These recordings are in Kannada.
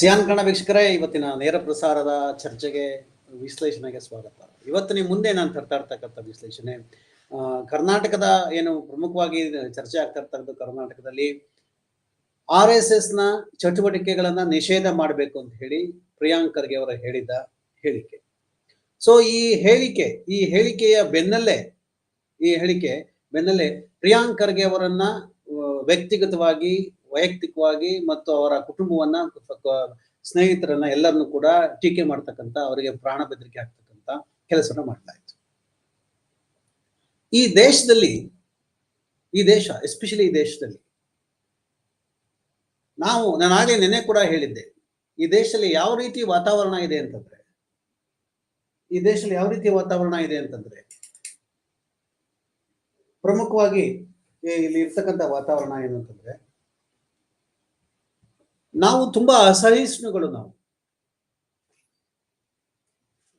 ಸಿಯಾನ್ ಕನ್ನಡ ವೀಕ್ಷಕರೇ, ಇವತ್ತಿನ ನೇರ ಪ್ರಸಾರದ ಚರ್ಚೆಗೆ, ವಿಶ್ಲೇಷಣೆಗೆ ಸ್ವಾಗತ. ಇವತ್ತು ನಿಮ್ಮ ಮುಂದೆ ನಾನು ತರ್ತಾ ಇರ್ತಕ್ಕಂಥ ವಿಶ್ಲೇಷಣೆ ಕರ್ನಾಟಕದ ಏನು ಪ್ರಮುಖವಾಗಿ ಚರ್ಚೆ ಆಗ್ತಾ ಇರ್ತಕ್ಕಂಥ ಕರ್ನಾಟಕದಲ್ಲಿ ಆರ್ ಎಸ್ ಎಸ್ನ ಚಟುವಟಿಕೆಗಳನ್ನ ನಿಷೇಧ ಮಾಡಬೇಕು ಅಂತ ಹೇಳಿ ಪ್ರಿಯಾಂಕ್ ಖರ್ಗೆ ಅವರ ಹೇಳಿದ ಹೇಳಿಕೆ. ಸೊ ಈ ಹೇಳಿಕೆ, ಈ ಹೇಳಿಕೆಯ ಬೆನ್ನಲ್ಲೇ, ಈ ಹೇಳಿಕೆ ಬೆನ್ನಲ್ಲೇ ಪ್ರಿಯಾಂಕ್ ಖರ್ಗೆ ಅವರನ್ನ ವ್ಯಕ್ತಿಗತವಾಗಿ ವೈಯಕ್ತಿಕವಾಗಿ ಮತ್ತು ಅವರ ಕುಟುಂಬವನ್ನ ಸ್ನೇಹಿತರನ್ನ ಎಲ್ಲರನ್ನು ಕೂಡ ಟೀಕೆ ಮಾಡ್ತಕ್ಕಂತ ಅವರಿಗೆ ಪ್ರಾಣ ಬೆದರಿಕೆ ಆಗ್ತಕ್ಕಂಥ ಕೆಲಸವನ್ನ ಮಾಡ್ತಾ ಇತ್ತು ಈ ದೇಶದಲ್ಲಿ, ಈ ದೇಶ ಎಸ್ಪೆಷಲಿ ಈ ದೇಶದಲ್ಲಿ, ನಾವು, ನಾನು ಆಗಲೇ ನೆನೆ ಕೂಡ ಹೇಳಿದ್ದೆ, ಈ ದೇಶದಲ್ಲಿ ಯಾವ ರೀತಿ ವಾತಾವರಣ ಇದೆ ಅಂತಂದ್ರೆ, ಈ ದೇಶದಲ್ಲಿ ಯಾವ ರೀತಿ ವಾತಾವರಣ ಇದೆ ಅಂತಂದ್ರೆ, ಪ್ರಮುಖವಾಗಿ ಇಲ್ಲಿ ಇರ್ತಕ್ಕಂಥ ವಾತಾವರಣ ಏನು ಅಂತಂದ್ರೆ ನಾವು ತುಂಬಾ ಅಸಹಿಷ್ಣುಗಳು ನಾವು.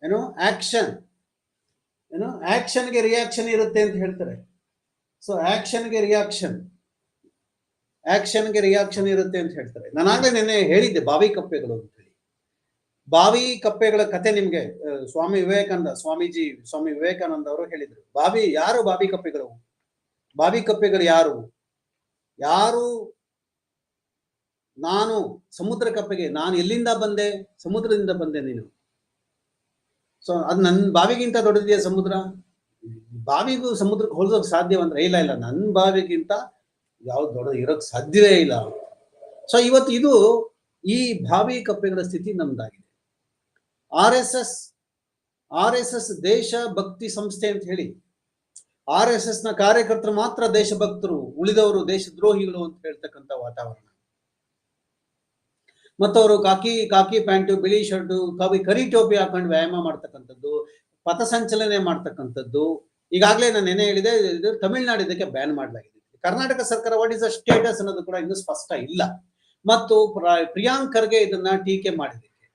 ಏನು? ಆಕ್ಷನ್. ಏನು? ಆಕ್ಷನ್ಗೆ ರಿಯಾಕ್ಷನ್ ಇರುತ್ತೆ ಅಂತ ಹೇಳ್ತಾರೆ. ಸೊ ಆಕ್ಷನ್ಗೆ ರಿಯಾಕ್ಷನ್ ಆಕ್ಷನ್ಗೆ ರಿಯಾಕ್ಷನ್ ಇರುತ್ತೆ ಅಂತ ಹೇಳ್ತಾರೆ. ನಾನಾಗಲೇ ನಿನ್ನೆ ಹೇಳಿದ್ದೆ ಬಾವಿ ಕಪ್ಪೆಗಳು ಅಂತ ಹೇಳಿ. ಬಾವಿ ಕಪ್ಪೆಗಳ ಕತೆ ನಿಮ್ಗೆ ಸ್ವಾಮಿ ವಿವೇಕಾನಂದ, ಸ್ವಾಮೀಜಿ, ಸ್ವಾಮಿ ವಿವೇಕಾನಂದ ಅವರು ಹೇಳಿದ್ರು. ಬಾವಿ ಯಾರು ಬಾವಿ ಕಪ್ಪೆಗಳು? ಬಾವಿ ಕಪ್ಪೆಗಳು ಯಾರು? ಯಾರು ನಾನು ಸಮುದ್ರ ಕಪ್ಪೆಗೆ, ನಾನು ಎಲ್ಲಿಂದ ಬಂದೆ? ಸಮುದ್ರದಿಂದ ಬಂದೆ ನೀನು. ಸೊ ಅದು ನನ್ನ ಬಾವಿಗಿಂತ ದೊಡ್ಡದಿದೆಯಾ ಸಮುದ್ರ? ಬಾವಿಗೂ ಸಮುದ್ರಕ್ಕೆ ಹೋಲಿಸೋಕೆ ಸಾಧ್ಯವಂದ್ರೆ ಇಲ್ಲ ಇಲ್ಲ. ನನ್ನ ಬಾವಿಗಿಂತ ಯಾವ್ದು ದೊಡ್ಡದು ಇರೋಕ್ ಸಾಧ್ಯವೇ ಇಲ್ಲ. ಸೊ ಇವತ್ತು ಇದು ಈ ಬಾವಿ ಕಪ್ಪೆಗಳ ಸ್ಥಿತಿ ನಮ್ದಾಗಿದೆ. R S S, R S S ದೇಶ ಭಕ್ತಿ ಸಂಸ್ಥೆ ಅಂತ ಹೇಳಿ, ಆರ್ ಎಸ್ ಎಸ್ನ ಕಾರ್ಯಕರ್ತರು ಮಾತ್ರ ದೇಶಭಕ್ತರು, ಉಳಿದವರು ದೇಶದ್ರೋಹಿಗಳು ಅಂತ ಹೇಳ್ತಕ್ಕಂಥ ವಾತಾವರಣ. ಮತ್ತು ಅವರು ಕಾಕಿ ಕಾಕಿ ಪ್ಯಾಂಟು, ಬಿಳಿ ಶರ್ಟು, ಕವಿ ಕರಿ ಟೋಪಿ ಹಾಕೊಂಡು ವ್ಯಾಯಾಮ ಮಾಡ್ತಕ್ಕಂಥದ್ದು ಪಥಸಂಚಲನೆ ಮಾಡ್ತಕ್ಕಂಥದ್ದು. ಈಗಾಗಲೇ ನಾನು ನೆನೆ ಹೇಳಿದೆ, ಇದು ತಮಿಳ್ನಾಡು ಇದಕ್ಕೆ ಬ್ಯಾನ್ ಮಾಡಲಾಗಿದೆ. ಕರ್ನಾಟಕ ಸರ್ಕಾರ ವಾಟ್ ಇಸ್ ಅ ಸ್ಟೇಟಸ್ ಅನ್ನೋದು ಕೂಡ ಇನ್ನೂ ಸ್ಪಷ್ಟ ಇಲ್ಲ. ಮತ್ತು ಪ್ರಿಯಾಂಕರ್ಗೆ ಇದನ್ನ ಟೀಕೆ ಮಾಡಿದಕ್ಕೆ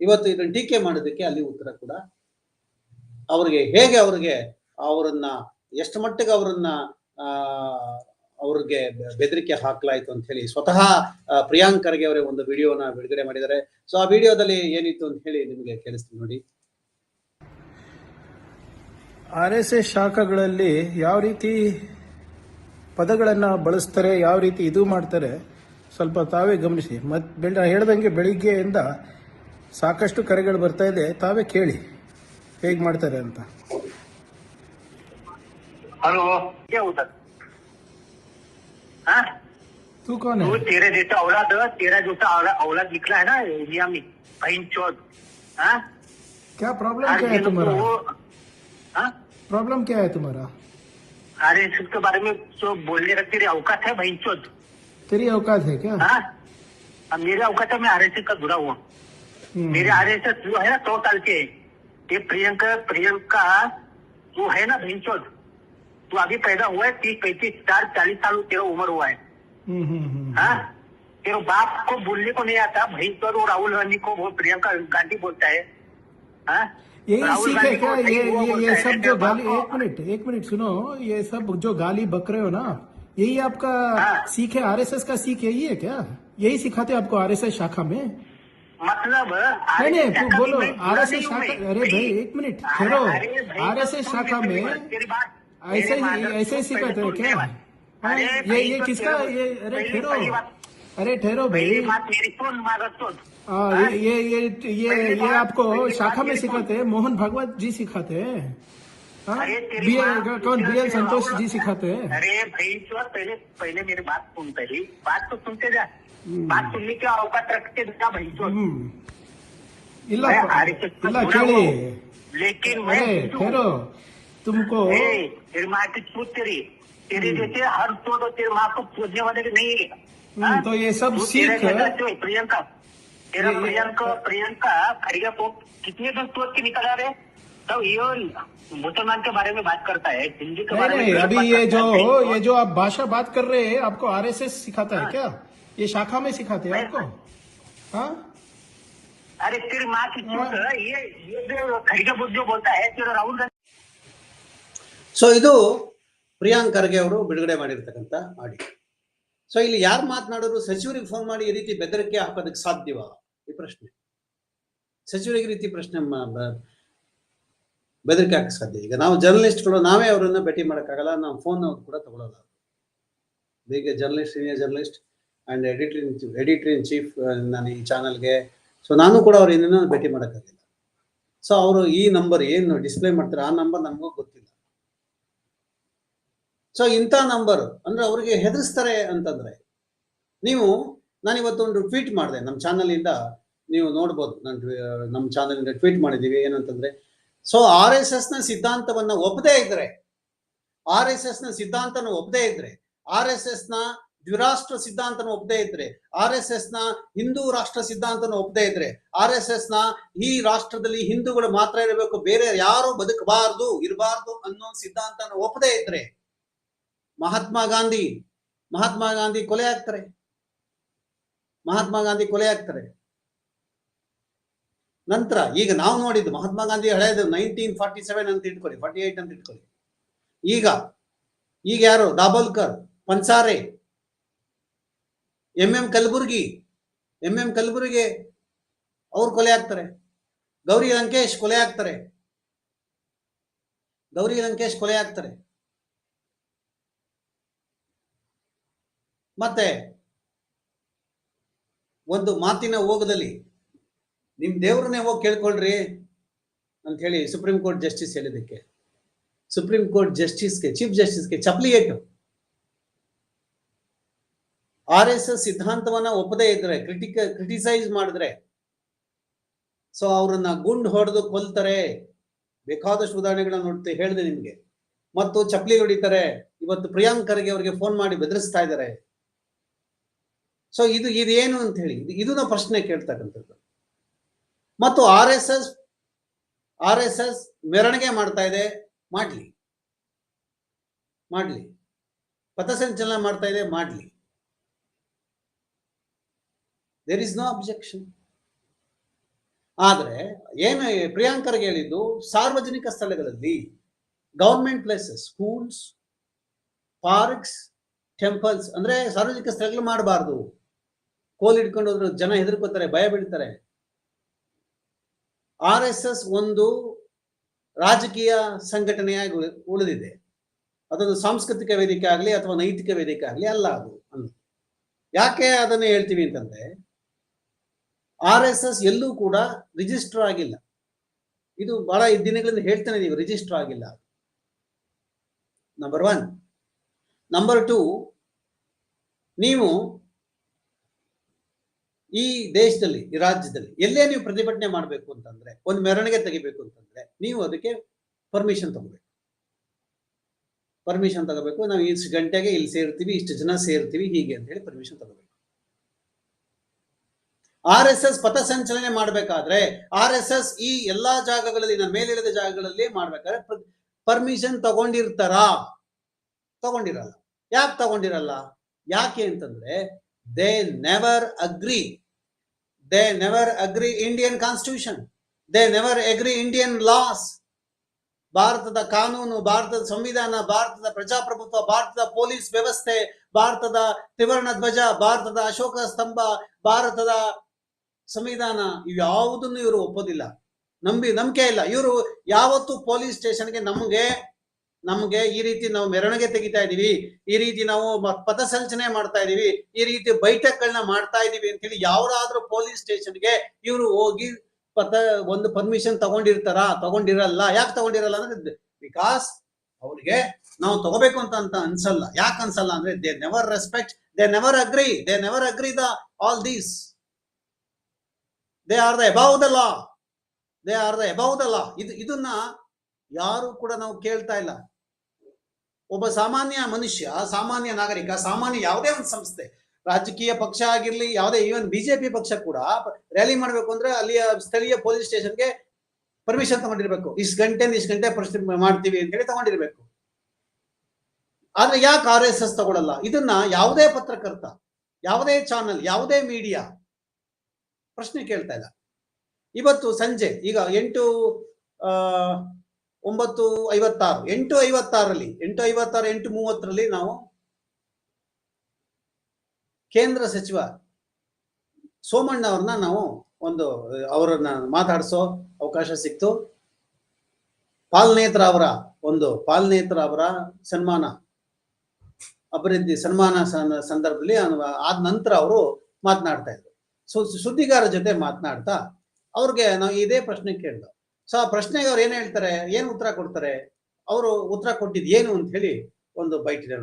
ಇವತ್ತು ಇದನ್ನ ಟೀಕೆ ಮಾಡೋದಕ್ಕೆ ಅಲ್ಲಿ ಉತ್ತರ ಕೂಡ. ಅವರಿಗೆ ಹೇಗೆ ಅವರಿಗೆ ಅವರನ್ನ ಎಷ್ಟು ಮಟ್ಟಿಗೆ ಅವರನ್ನ, ಆ ಅವ್ರಿಗೆ ಬೆದರಿಕೆ ಹಾಕ್ಲಾಯ್ತು ಅಂತ ಹೇಳಿ ಸ್ವತಃ ಪ್ರಿಯಾಂಕ್ ಖರ್ಗೆ ಅವರೇ ಒಂದು ವಿಡಿಯೋನ ಬಿಡುಗಡೆ ಮಾಡಿದ್ದಾರೆ. ಸೊ ಆ ವಿಡಿಯೋದಲ್ಲಿ ಏನಿತ್ತು ಅಂತ ಹೇಳಿ ನಿಮಗೆ ಕೇಳಿಸ್ತೀನಿ ನೋಡಿ. ಆರ್ ಎಸ್ ಎಸ್ ಶಾಖಗಳಲ್ಲಿ ಯಾವ ರೀತಿ ಪದಗಳನ್ನು ಬಳಸ್ತಾರೆ ಯಾವ ರೀತಿ ಇದು ಮಾಡ್ತಾರೆ ಸ್ವಲ್ಪ ತಾವೇ ಗಮನಿಸಿ. ಮತ್ತೆ ಹೇಳ್ದಂಗೆ ಬೆಳಿಗ್ಗೆಯಿಂದ ಸಾಕಷ್ಟು ಕರೆಗಳು ಬರ್ತಾ ಇದೆ ತಾವೇ ಕೇಳಿ. ಹೇಗೆ ಮಾಡ್ತಾರೆ ಅಂತ. ಹಲೋ हाँ? तू कौन तू है तेरे जैसा औलाद तेरा जैसा औलाद निकला है ना इंडिया में बहन चौथ हाँ? क्या प्रॉब्लम क्या है तुम्हारा? हाँ? प्रॉब्लम क्या है तुम्हारा? अरे इसके बारे में जो बोलने का तेरी औकात है बहन चौथ तेरी औकात है क्या? हाँ? मेरे औकात है मैं आर का जुड़ा हुआ। हम्म, मेरे आर जो है ना सौ साल के। ये प्रियंका प्रियंका जो है ना बहन चौथ तू अभी पैदा हुआ है तीस पैंतीस चार चालीस साल तेरा उम्र हुआ है। हम्म, हम्म, हम्म, हाँ? तेरे बाप को बोलने को नहीं आता भाई पर वो राहुल गांधी को वो प्रियंका गांधी बोलता है। हाँ? यही सीख है क्या? ये ये ये सब जो गाली एक मिनट एक मिनट सुनो ये सब जो गाली बक रहे हो ना यही आपका हाँ। सीख है? आरएसएस का सीख यही है क्या? यही सिखाते आपको आरएसएस शाखा में? मतलब नहीं नहीं बोलो आरएसएस शाखा अरे भाई एक मिनट भाई, आरएसएस शाखा में तेरी बात ऐसे ही ऐसे ही सिखाते हैं क्या? हाँ, अरे ये ये किसका ये अरे ठहरो। अरे ठहरो भाई। आ, हाँ, ये ये ये ये आपको शाखा में सिखाते हैं मोहन भगवत जी सिखाते हैं। हाँ? कौन? बी एल संतोष जी सिखाते हैं। अरे भाई पहले पहले मेरी बात सुन पहली। बात तो सुनते जा। हम्म। बात सुनने के औकात रखते जा भाई हम्म। इला इला लेकिन ठहरो। तुमको? तेरी माँ की छूट तेरी। तेरे जैसे हर चोट और तेरी माँ को पूजने वाले के नहीं। है हम्म, हाँ? तो ये सब सीख प्रियंका। तेरा प्रियंका प्रियंका खड़िया को कितने दिन सोच के निकला रे तब ये मुसलमान के बारे में बात करता है हिंदी के बारे में अभी ये जो ये जो आप भाषा बात कर रहे हैं आपको आरएसएस सिखाता है हाँ। क्या? ये शाखा में सिखाते हैं आपको? हाँ? अरे तेरी माँ की हाँ। ये ये जो खड़िया बुद्ध जो बोलता है तेरा राहुल ಸೊ ಇದು ಪ್ರಿಯಾಂಕ್ ಖರ್ಗೆ ಅವರು ಬಿಡುಗಡೆ ಮಾಡಿರ್ತಕ್ಕಂಥ ಆಡಿಯೋ. ಸೊ ಇಲ್ಲಿ ಯಾರು ಮಾತನಾಡೋರು ಸಚಿವರಿಗೆ ಫೋನ್ ಮಾಡಿ ಈ ರೀತಿ ಬೆದರಿಕೆ ಹಾಕೋದಕ್ಕೆ ಸಾಧ್ಯವಾ? ಈ ಪ್ರಶ್ನೆ. ಸಚಿವರಿಗೆ ರೀತಿ ಪ್ರಶ್ನೆ ಬೆದರಿಕೆ ಹಾಕಕ್ಕೆ ಸಾಧ್ಯ. ಈಗ ನಾವು ಜರ್ನಲಿಸ್ಟ್ಗಳು ನಾವೇ ಅವರನ್ನ ಭೇಟಿ ಮಾಡೋಕ್ಕಾಗಲ್ಲ, ನಾವು ಫೋನ್ ಅವ್ರು ಕೂಡ ತಗೊಳ್ಳಲ್ಲ ಬೇಗ journalist senior journalist and editor in chief editor in chief ನಾನು ಈ ಚಾನಲ್ಗೆ ಸೊ ನಾನು ಕೂಡ ಅವ್ರು ಇನ್ನೂ ಭೇಟಿ ಮಾಡೋಕ್ಕಾಗಿಲ್ಲ. ಸೊ ಅವರು ಈ ನಂಬರ್ ಏನು ಡಿಸ್ಪ್ಲೇ ಮಾಡ್ತಾರೆ, ಆ ನಂಬರ್ ನಮಗೂ ಗೊತ್ತಿಲ್ಲ. ಸೊ ಇಂಥ ನಂಬರ್ ಅಂದ್ರೆ ಅವರಿಗೆ ಹೆದರಿಸ್ತಾರೆ ಅಂತಂದ್ರೆ, ನೀವು ನಾನು ಇವತ್ತೊಂದು ಟ್ವೀಟ್ ಮಾಡಿದೆ ನಮ್ಮ ಚಾನಲ್ ಇಂದ, ನೀವು ನೋಡ್ಬೋದು, ನಾನು ನಮ್ಮ ಚಾನಲ್ ಇಂದ ಟ್ವೀಟ್ ಮಾಡಿದ್ದೀವಿ, ಏನಂತಂದ್ರೆ. ಸೊ ಆರ್ ಎಸ್ ಎಸ್ನ ಸಿದ್ಧಾಂತವನ್ನ ಒಪ್ಪದೇ ಇದ್ರೆ ಆರ್ ಎಸ್ ಎಸ್ನ ಸಿದ್ಧಾಂತನ ಒಪ್ಪದೇ ಇದ್ರೆ ಆರ್ ಎಸ್ ಎಸ್ನ ದ್ವಿರಾಷ್ಟ್ರ ಸಿದ್ಧಾಂತನ ಒಪ್ಪದೇ ಇದ್ರೆ ಆರ್ ಎಸ್ ಎಸ್ನ ಹಿಂದೂ ರಾಷ್ಟ್ರ ಸಿದ್ಧಾಂತನ ಒಪ್ಪದೇ ಇದ್ರೆ ಆರ್ ಎಸ್ ಎಸ್ನ ಈ ರಾಷ್ಟ್ರದಲ್ಲಿ ಹಿಂದೂಗಳು ಮಾತ್ರ ಇರಬೇಕು, ಬೇರೆ ಯಾರು ಬದುಕಬಾರದು, ಇರಬಾರ್ದು ಅನ್ನೋ ಸಿದ್ಧಾಂತನ ಒಪ್ಪದೇ ಇದ್ರೆ ಮಹಾತ್ಮ ಗಾಂಧಿ ಮಹಾತ್ಮ ಗಾಂಧಿ ಕೊಲೆ ಆಗ್ತಾರೆ. ಮಹಾತ್ಮ ಗಾಂಧಿ ಕೊಲೆ ಆಗ್ತಾರೆ. ನಂತರ ಈಗ ನಾವು ನೋಡಿದ್ದು ಮಹಾತ್ಮ ಗಾಂಧಿ ಹಳೆಯದು ನೈನ್ಟೀನ್ ಫಾರ್ಟಿ ಸೆವೆನ್ ಅಂತ ಇಟ್ಕೊಳ್ಳಿ ಫಾರ್ಟಿ ಏಟ್ ಅಂತ ಇಟ್ಕೊಳ್ಳಿ. ಈಗ ಈಗ ಯಾರು? Dabholkar Pansare, M M Kalburgi, M M Kalburgi ಅವ್ರು ಕೊಲೆ ಆಗ್ತಾರೆ. ಗೌರಿ ಲಂಕೇಶ್ ಕೊಲೆ ಆಗ್ತಾರೆ. ಗೌರಿ ಲಂಕೇಶ್ ಕೊಲೆ ಆಗ್ತಾರೆ. ಮತ್ತೆ ಒಂದು ಮಾತಿನ ಓಗದಲ್ಲಿ ನಿಮ್ ದೇವ್ರನ್ನೇ ಹೋಗಿ ಕೇಳ್ಕೊಳ್ರಿ ಅಂತ ಹೇಳಿ ಸುಪ್ರೀಂ ಕೋರ್ಟ್ ಜಸ್ಟಿಸ್ ಹೇಳಿದಕ್ಕೆ ಸುಪ್ರೀಂ ಕೋರ್ಟ್ ಜಸ್ಟಿಸ್ಗೆ ಚೀಫ್ ಜಸ್ಟಿಸ್ಗೆ ಚಪ್ಲಿ ಏಟು. ಆರ್ ಎಸ್ ಎಸ್ ಸಿದ್ಧಾಂತವನ್ನ ಒಪ್ಪದೇ ಇದ್ರೆ ಕ್ರಿಟಿಕ ಕ್ರಿಟಿಸೈಸ್ ಮಾಡಿದ್ರೆ ಸೊ ಅವ್ರನ್ನ ಗುಂಡ್ ಹೊಡೆದು ಕೊಲ್ತಾರೆ. ಬೇಕಾದಷ್ಟು ಉದಾಹರಣೆಗಳನ್ನ ನೋಡ್ತಾ ಹೇಳಿದೆ ನಿಮ್ಗೆ. ಮತ್ತು ಚಪ್ಲಿ ಹೊಡಿತಾರೆ. ಇವತ್ತು ಪ್ರಿಯಾಂಕ್ ಖರ್ಗೆ ಅವರಿಗೆ ಫೋನ್ ಮಾಡಿ ಬೆದರಿಸ್ತಾ ಇದ್ದಾರೆ. ಸೊ ಇದು ಇದೇನು ಅಂತ ಹೇಳಿ, ಇದು ನಾವು ಪ್ರಶ್ನೆ ಕೇಳ್ತಕ್ಕಂಥದ್ದು. ಮತ್ತು R S S, R S S ಮೆರವಣಿಗೆ ಮಾಡ್ತಾ ಇದೆ, ಮಾಡ್ಲಿ. ಮಾಡ್ಲಿ. ಪಥಸಂಚಲನ ಮಾಡ್ತಾ ಇದೆ, ಮಾಡ್ಲಿ. ದೇರ್ ಇಸ್ ನೋ ಅಬ್ಜೆಕ್ಷನ್ ಆದರೆ, ಏನು ಪ್ರಿಯಾಂಕರ್ಗೆ ಹೇಳಿದ್ದು, ಸಾರ್ವಜನಿಕ ಸ್ಥಳಗಳಲ್ಲಿ government places schools parks temples ಅಂದ್ರೆ ಸಾರ್ವಜನಿಕ ಸ್ಥಳಗಳು ಮಾಡಬಾರ್ದು. ಕೋಲ್ ಹಿಡ್ಕೊಂಡು ಹೋದ್ರು ಜನ ಹೆದರ್ಕೋತಾರೆ, ಭಯ ಬೀಳ್ತಾರೆ. ಆರ್ ಎಸ್ ಎಸ್ ಒಂದು ರಾಜಕೀಯ ಸಂಘಟನೆಯಾಗಿ ಉಳಿ- ಉಳಿದಿದೆ. ಅದೊಂದು ಸಾಂಸ್ಕೃತಿಕ ವೇದಿಕೆ ಆಗಲಿ ಅಥವಾ ನೈತಿಕ ವೇದಿಕೆ ಆಗಲಿ ಅಲ್ಲ ಅದು ಅಂತ ಯಾಕೆ ಅದನ್ನ ಹೇಳ್ತೀವಿ ಅಂತಂದ್ರೆ, ಆರ್ ಎಸ್ ಎಸ್ ಎಲ್ಲೂ ಕೂಡ ರಿಜಿಸ್ಟರ್ ಆಗಿಲ್ಲ. ಇದು ಬಹಳ ದಿನಗಳಿಂದ ಹೇಳ್ತಾನೆ ಇದೀವಿ, ರಿಜಿಸ್ಟರ್ ಆಗಿಲ್ಲ. ನಂಬರ್ ಒನ್ ನಂಬರ್ ಟೂ ನೀವು ಈ ದೇಶದಲ್ಲಿ, ಈ ರಾಜ್ಯದಲ್ಲಿ ಎಲ್ಲೇ ನೀವು ಪ್ರತಿಭಟನೆ ಮಾಡಬೇಕು ಅಂತಂದ್ರೆ, ಒಂದು ಮೆರವಣಿಗೆ ತೆಗಿಬೇಕು ಅಂತಂದ್ರೆ ನೀವು ಅದಕ್ಕೆ ಪರ್ಮಿಷನ್ ತಗೋಬೇಕು. ಪರ್ಮಿಷನ್ ತಗೋಬೇಕು. ನಾವು ಇಷ್ಟು ಗಂಟೆಗೆ ಇಲ್ಲಿ ಸೇರ್ತೀವಿ, ಇಷ್ಟು ಜನ ಸೇರ್ತೀವಿ, ಹೀಗೆ ಅಂತ ಹೇಳಿ ಪರ್ಮಿಷನ್ ತಗೋಬೇಕು. ಆರ್ ಎಸ್ ಎಸ್ ಪಥಸಂಚಲನೆ ಮಾಡಬೇಕಾದ್ರೆ, ಆರ್ ಎಸ್ ಎಸ್ ಈ ಎಲ್ಲಾ ಜಾಗಗಳಲ್ಲಿ ನಾನು ಮೇಲಿಳಿದ ಜಾಗಗಳಲ್ಲಿ ಮಾಡ್ಬೇಕಾದ್ರೆ ಪರ್ಮಿಷನ್ ತಗೊಂಡಿರ್ತಾರಾ? ತಗೊಂಡಿರಲ್ಲ. ಯಾಕೆ ತಗೊಂಡಿರಲ್ಲ? ಯಾಕೆ ಅಂತಂದ್ರೆ they never agree. They never agree Indian constitution. They never agree Indian laws. ಭಾರತದ ಕಾನೂನು, ಭಾರತದ ಸಂವಿಧಾನ, ಭಾರತದ ಪ್ರಜಾಪ್ರಭುತ್ವ, ಭಾರತದ ಪೊಲೀಸ್ ವ್ಯವಸ್ಥೆ, ಭಾರತದ ತ್ರಿವರ್ಣ ಧ್ವಜ, ಭಾರತದ ಅಶೋಕ ಸ್ತಂಭ, ಭಾರತದ ಸಂವಿಧಾನ ಇವ್ಯಾವುದನ್ನು ಇವರು ಒಪ್ಪೋದಿಲ್ಲ ನಂಬಿ ನಂಬಿಕೆ ಇಲ್ಲ ಇವರು ಯಾವತ್ತು ಪೊಲೀಸ್ ಸ್ಟೇಷನ್ಗೆ ನಮಗೆ ನಮಗೆ ಈ ರೀತಿ ನಾವು ಮೆರವಣಿಗೆ ತೆಗಿತಾ ಇದೀವಿ, ಈ ರೀತಿ ನಾವು ಪಥಸಂಚನೆ ಮಾಡ್ತಾ ಇದೀವಿ, ಈ ರೀತಿ ಬೈಠಕ್ಗಳನ್ನ ಮಾಡ್ತಾ ಇದೀವಿ ಅಂತ ಹೇಳಿ ಯಾವ್ದಾದ್ರೂ ಪೊಲೀಸ್ ಸ್ಟೇಷನ್ಗೆ ಇವರು ಹೋಗಿ ಪಥ, ಒಂದು ಪರ್ಮಿಷನ್ ತಗೊಂಡಿರ್ತಾರ? ತಗೊಂಡಿರಲ್ಲ. ಯಾಕೆ ತಗೊಂಡಿರಲ್ಲ ಅಂದ್ರೆ ಬಿಕಾಸ್ ಅವ್ರಿಗೆ ನಾವು ತಗೋಬೇಕು ಅಂತ ಅಂತ ಅನ್ಸಲ್ಲ. ಯಾಕೆ ಅನ್ಸಲ್ಲ ಅಂದ್ರೆ they never respect they never agree they never agree the all these they are the above the law they are the above the law ಇದು, ಇದನ್ನ ಯಾರು ಕೂಡ ನಾವು ಕೇಳ್ತಾ ಇಲ್ಲ. ಒಬ್ಬ ಸಾಮಾನ್ಯ ಮನುಷ್ಯ, ಸಾಮಾನ್ಯ ನಾಗರಿಕ, ಸಾಮಾನ್ಯ ಯಾವುದೇ ಒಂದು ಸಂಸ್ಥೆ, ರಾಜಕೀಯ ಪಕ್ಷ ಆಗಿರ್ಲಿ, ಯಾವುದೇ ಈವನ್ ಬಿಜೆಪಿ ಪಕ್ಷ ಕೂಡ ರ್ಯಾಲಿ ಮಾಡ್ಬೇಕು ಅಂದ್ರೆ ಅಲ್ಲಿಯ ಸ್ಥಳೀಯ ಪೊಲೀಸ್ ಸ್ಟೇಷನ್ಗೆ ಪರ್ಮಿಷನ್ ತಗೊಂಡಿರ್ಬೇಕು. ಇಷ್ಟು ಗಂಟೆ ಇಷ್ಟು ಗಂಟೆ ಮಾಡ್ತೀವಿ ಅಂತ ಹೇಳಿ ತಗೊಂಡಿರ್ಬೇಕು. ಆದ್ರೆ ಯಾಕೆ ಆರ್ ಎಸ್ ಎಸ್ ತಗೊಳಲ್ಲ? ಇದನ್ನ ಯಾವುದೇ ಪತ್ರಕರ್ತ, ಯಾವುದೇ ಚಾನಲ್ ಯಾವುದೇ ಮೀಡಿಯಾ ಪ್ರಶ್ನೆ ಕೇಳ್ತಾ ಇಲ್ಲ. ಇವತ್ತು ಸಂಜೆ, ಈಗ ಎಂಟು ಒಂಬತ್ತು ಐವತ್ತಾರು, ಎಂಟು ಐವತ್ತಾರಲ್ಲಿ ಎಂಟು ಐವತ್ತಾರು, ಎಂಟು ಮೂವತ್ತರಲ್ಲಿ ನಾವು ಕೇಂದ್ರ ಸಚಿವ ಸೋಮಣ್ಣ ಅವ್ರನ್ನ ನಾವು ಒಂದು, ಅವರನ್ನ ಮಾತಾಡಿಸೋ ಅವಕಾಶ ಸಿಕ್ತು. ಪಾಲ್ನೇತ್ರ ಅವರ ಒಂದು, ಪಾಲ್ನೇತ್ರ ಅವರ ಸನ್ಮಾನ, ಅಭಿವೃದ್ಧಿ ಸನ್ಮಾನ ಸಂದರ್ಭದಲ್ಲಿ ಆದ ನಂತರ ಅವರು ಮಾತನಾಡ್ತಾ ಇದ್ರು. ಸೊ ಸುದ್ದಿಗಾರ ಜೊತೆ ಮಾತನಾಡ್ತಾ ಅವ್ರಿಗೆ ನಾವು ಇದೇ ಪ್ರಶ್ನೆ ಕೇಳಿದ್ರು ಸೊ ಆ ಪ್ರಶ್ನೆಗೆ ಅವ್ರು ಏನ್ ಹೇಳ್ತಾರೆ? ಏನ್ ಉತ್ತರ ಕೊಡ್ತಾರೆ? ಅವರು ಉತ್ತರ ಕೊಟ್ಟಿದ್ ಏನು ಅಂತ ಹೇಳಿ ಒಂದು ಬೈಟ್ ಇದೆ